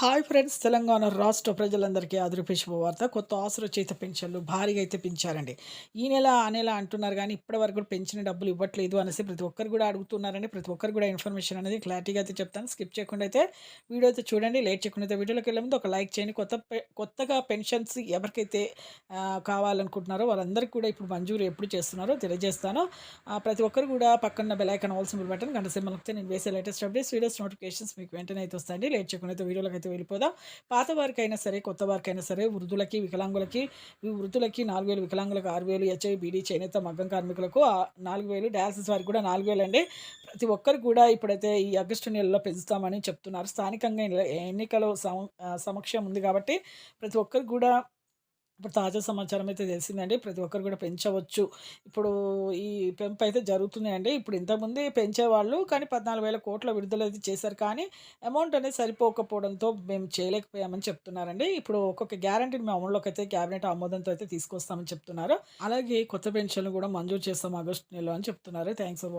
Hi friends Telangana రాష్ట్ర ప్రజలందరికీ అదృప శుభవార్త. కొత్త ఆసుర పెన్షన్లు భారీగా అయితే పెంచారండి. ఈ నెల ఆ నెల అంటున్నారు కానీ ఇప్పటి వరకు కూడా పెంచిన డబ్బులు ఇవ్వట్లేదు అనేసి ప్రతి ఒక్కరు కూడా అడుగుతున్నారండి. ప్రతి ఒక్కరు కూడా ఇన్ఫర్మేషన్ అనేది క్లారిటీగా అయితే చెప్తాను. స్కిప్ చేయకుండా అయితే వీడియో అయితే చూడండి. లేట్ చేయకుండా అయితే వీడియోలోకి వెళ్ళే ముందు ఒక లైక్ చేయండి. కొత్త కొత్తగా పెన్షన్స్ ఎవరికైతే కావాలనుకుంటున్నారో వాళ్ళందరికీ కూడా ఇప్పుడు మంజూరు ఎప్పుడు చేస్తున్నారో తెలియజేస్తాను. ఆ, ప్రతి ఒక్కరు కూడా పక్కన బెల్ ఐకాన్ బటన్ గంట సింబల్ నేను వేసే లేటెస్ట్ అప్డేట్స్ వీడియోస్ నోటిఫికేషన్స్ మీకు వెంటనే అయితే వస్తాయండి. లేట్ చేయకుండా అయితే వీడియోలోకి అయితే వెళ్ళిపోదాం? పాత వారికైనా సరే కొత్త వారికైనా సరే వృద్ధులకి వికలాంగులకి వృద్ధులకి నాలుగు వేలు వికలాంగులకు ఆరు వేలు హెచ్ఐ బీడీ చేనేత మగ్గం కార్మికులకు నాలుగు వేలు డయాలసిస్ వారికి కూడా నాలుగు వేలు అండి. ప్రతి ఒక్కరు కూడా ఇప్పుడైతే ఈ ఆగస్టు నెలలో పెంచుతామని చెప్తున్నారు. స్థానికంగా ఎన్నికలు సమ- సమక్షం ఉంది కాబట్టి ప్రతి ఒక్కరు కూడా ఇప్పుడు తాజా సమాచారం అయితే తెలిసిందండి. ప్రతి ఒక్కరు కూడా పెంచవచ్చు. ఇప్పుడు ఈ పెంపు అయితే జరుగుతున్నాయండి. అండి ఇప్పుడు ఇంతకుముందే పెంచేవాళ్ళు కానీ పద్నాలుగు వేల కోట్ల విడుదల అయితే చేశారు. కానీ అమౌంట్ అనేది సరిపోకపోవడంతో మేము చేయలేకపోయామని చెప్తున్నారండి. ఇప్పుడు ఒక్కొక్క గ్యారంటీని మేము అమల్లోకి అయితే క్యాబినెట్ ఆమోదంతో అయితే తీసుకొస్తామని చెప్తున్నారు. అలాగే కొత్త పెన్షన్లు కూడా మంజూరు చేస్తాం ఆగస్టు నెలలో అని చెప్తున్నారు. Thanks for watching